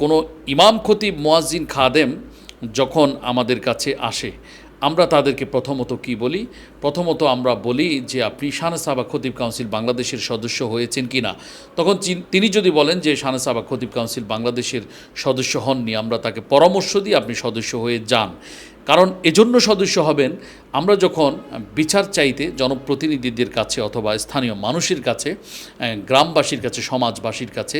কোনো ইমাম খতিব মোয়াজিন খাদেম যখন আমাদের কাছে আসে, আমরা তাদেরকে প্রথমত কি বলি? প্রথমত আমরা বলি যে, আপনি সাহাবা খতিব কাউন্সিল বাংলাদেশের সদস্য হয়েছেন কি না? তখন তিনি যদি বলেন যে সাহাবা খতিব কাউন্সিল বাংলাদেশের সদস্য হননি, আমরা তাকে পরামর্শ দিই আপনি সদস্য হয়ে যান। কারণ এজন্য সদস্য হবেন, আমরা যখন বিচার চাইতে জনপ্রতিনিধিদের কাছে অথবা স্থানীয় মানুষের কাছে গ্রামবাসীর কাছে, সমাজবাসীর কাছে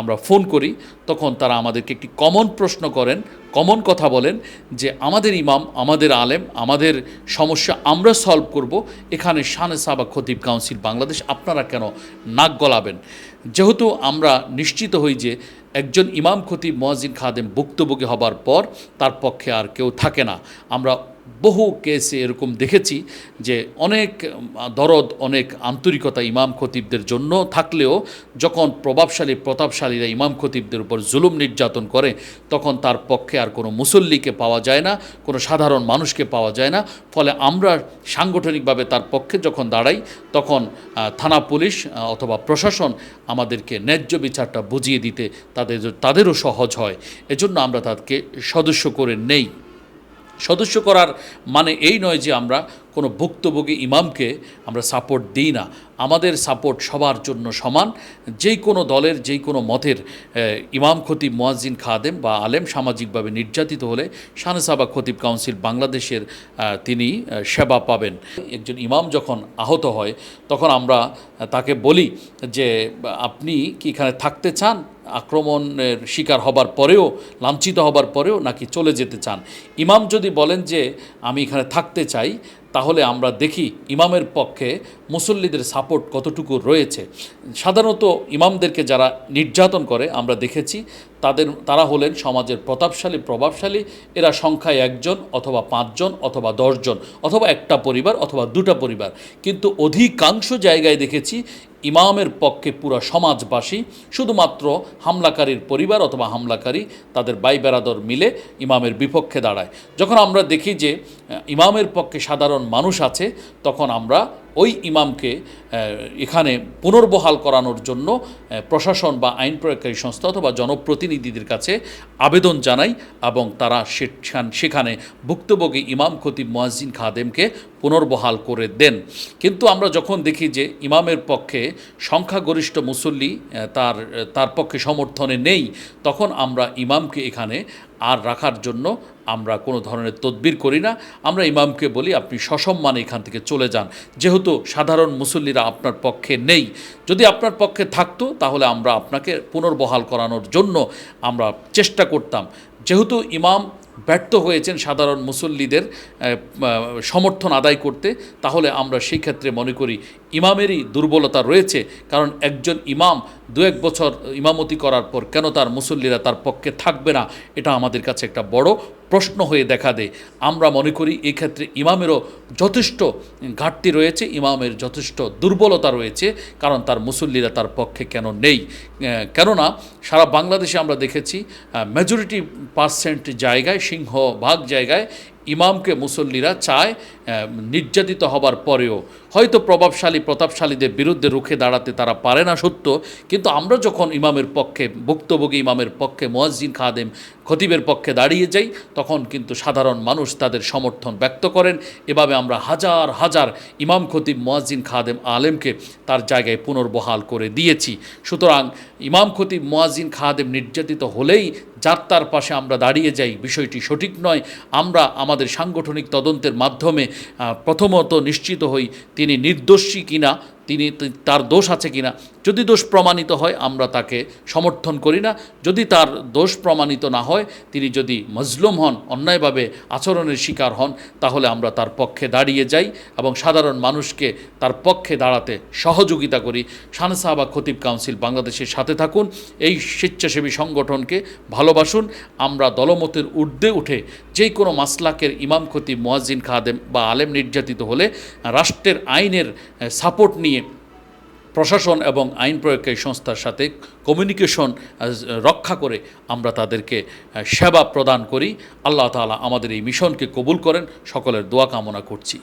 আমরা ফোন করি, তখন তারা আমাদেরকে একটি কমন প্রশ্ন করেন, কমন কথা বলেন যে, আমাদের ইমাম, আমাদের আলেম, আমাদের সমস্যা আমরা সলভ করব, এখানে শানে সাবা খতিব কাউন্সিল বাংলাদেশ আপনারা কেন নাক গলাবেন? যেহেতু আমরা নিশ্চিত হই যে একজন ইমাম খতিব মহাজিন খাদেম ভুক্তভোগী হবার পর তার পক্ষে আর কেউ থাকে না। আমরা বহু কেসে এরকম দেখেছি যে অনেক দরদ, অনেক আন্তরিকতা ইমাম খতিবদের জন্য থাকলেও যখন প্রভাবশালী, প্রতাপশালীরা ইমাম খতিবদের উপর জুলুম নির্যাতন করে, তখন তার পক্ষে আর কোনো মুসল্লিকে পাওয়া যায় না, কোনো সাধারণ মানুষকে পাওয়া যায় না। ফলে আমরা সাংগঠনিকভাবে তার পক্ষে যখন দাঁড়াই, তখন থানা পুলিশ অথবা প্রশাসন আমাদেরকে ন্যায্য বিচারটা বুঝিয়ে দিতে তাদের, তাদেরও সহজ হয়। এজন্য আমরা তাদেরকে সদস্য করে নেই। সদস্য করার মানে এই নয় যে আমরা কোনো ভুক্তভোগী ইমামকে আমরা সাপোর্ট দিই না। আমাদের সাপোর্ট সবার জন্য সমান। যেই কোনো দলের, যেই কোনো মতের ইমাম খতিব মোয়াজ্জিন খাদেম বা আলেম সামাজিকভাবে নির্যাতিত হলে শানসাবা খতিব কাউন্সিল বাংলাদেশের তিনি সেবা পাবেন। একজন ইমাম যখন আহত হয়, তখন আমরা তাকে বলি যে, আপনি কি এখানে থাকতে চান? আক্রমণের শিকার হবার পরেও, লাঞ্ছিত হবার পরেও নাকি চলে যেতে চান? ইমাম যদি বলেন যে, আমি এখানে থাকতে চাই তাহলে আমরা দেখি ইমামের পক্ষে মুসল্লিদের সাপোর্ট কতটুকু রয়েছে। সাধারণত ইমামদেরকে যারা নির্যাতন করে, আমরা দেখেছি তাদের, তারা হলেন সমাজের প্রতাপশালী, প্রভাবশালী। এরা সংখ্যায় একজন অথবা পাঁচজন অথবা দশজন অথবা একটা পরিবার অথবা দুটা পরিবার। কিন্তু অধিকাংশ জায়গায় দেখেছি ইমামের পক্ষে পুরো সমাজবাসী শুধুমাত্র হামলাকারীর পরিবার অথবা হামলাকারী তাদের বাই বেরাদর মিলে ইমামের বিপক্ষে দাঁড়ায়। যখন আমরা দেখি যে ইমামের পক্ষে সাধারণ মানুষ আছে, তখন আমরা ওই ইমামকে এখানে পুনর্বহাল করানোর জন্য প্রশাসন বা আইন প্রয়োগকারী সংস্থা অথবা জনপ্রতিনিধিদের কাছে আবেদন জানাই এবং তারা সেখান- ভুক্তভোগী ইমাম খতিব মোয়াজিন খাদেমকে পুনর্বহাল করে দেন। কিন্তু আমরা যখন দেখি যে ইমামের পক্ষে সংখ্যাগরিষ্ঠ মুসল্লি তার তার পক্ষে সমর্থনে নেই, তখন আমরা ইমামকে এখানে আর রাখার জন্য আমরা কোনো ধরনের তদবির করি না। আমরা ইমামকে বলি, আপনি সসম্মানে এখান থেকে চলে যান। যেহেতু সাধারণ মুসল্লিরা আপনার পক্ষে নেই। যদি আপনার পক্ষে থাকতো, তাহলে আমরা আপনাকে পুনর্বহাল করানোর জন্য আমরা চেষ্টা করতাম। যেহেতু ইমাম ব্যর্থ হয়েছেন সাধারণ মুসল্লিদের সমর্থন আদায় করতে, তাহলে আমরা সেই ক্ষেত্রে মনে করি ইমামেরই দুর্বলতা রয়েছে। কারণ একজন ইমাম দু এক বছর ইমামতি করার পর কেন তার মুসল্লিরা তার পক্ষে থাকবে না? এটা আমাদের কাছে একটা বড় প্রশ্ন হয়ে দেখা দেয়। আমরা মনে করি এক্ষেত্রে ক্ষেত্রে ইমামেরও যথেষ্ট ঘাটতি রয়েছে, ইমামের যথেষ্ট দুর্বলতা রয়েছে, কারণ তার মুসল্লিরা তার পক্ষে কেন নেই। কেননা সারা বাংলাদেশে আমরা দেখেছি মেজরিটি পার্সেন্ট জায়গায় সিংহভাগ জায়গায় ইমামকে মুসল্লিরা চায় নির্যাতিত হবার পরেও। হয়তো প্রভাবশালী, প্রতাপশালীদের বিরুদ্ধে রুখে দাঁড়াতে তারা পারে না সত্য, কিন্তু আমরা যখন ইমামের পক্ষে, ভুক্তভোগী ইমামের পক্ষে, মোয়াজ্জিন খাদেম খতিবের পক্ষে দাঁড়িয়ে যাই, তখন কিন্তু সাধারণ মানুষ তাদের সমর্থন ব্যক্ত করেন। এভাবে আমরা হাজার হাজার ইমাম খতিব, মোয়াজ্জিন খাদেম আলেমকে তার জায়গায় পুনর্বহাল করে দিয়েছি। সুতরাং ইমাম খতিব, মোয়াজ্জিন খাদেম নির্যাতিত হলেই যার তার পাশে আমরা দাঁড়িয়ে যাই, বিষয়টি সঠিক নয়। আমরা আমাদের সাংগঠনিক তদন্তের মাধ্যমে প্রথমত নিশ্চিত হই তিনি নির্দোষী কিনা তিনি তার দোষ আছে কিনা? যদি দোষ প্রমাণিত হয়, আমরা তাকে সমর্থন করি না। যদি তার দোষ প্রমাণিত না হয়, তিনি যদি মজলুম হন, অন্যায়ভাবে আচরণের শিকার হন, তাহলে আমরা তার পক্ষে দাঁড়িয়ে যাই এবং সাধারণ মানুষকে তার পক্ষে দাঁড়াতে সহযোগিতা করি। শানসাহাবা খতিব কাউন্সিল বাংলাদেশের সাথে থাকুন, এই স্বেচ্ছাসেবী সংগঠনকে ভালোবাসুন। আমরা দলমতের ঊর্ধ্বে উঠে যে কোনো মাসলাকের ইমাম খতিব মোয়াজিন খাদেম বা আলেম নির্যাতিত হলে রাষ্ট্রের আইনের সাপোর্ট নিয়ে প্রশাসন এবং আইন প্রয়োগকারী সংস্থার সাথে কমিউনিকেশন রক্ষা করে আমরা তাদেরকে সেবা প্রদান করি। আল্লাহ তালা আমাদের এই মিশনকে কবুল করেন। সকলের দোয়া কামনা করছি।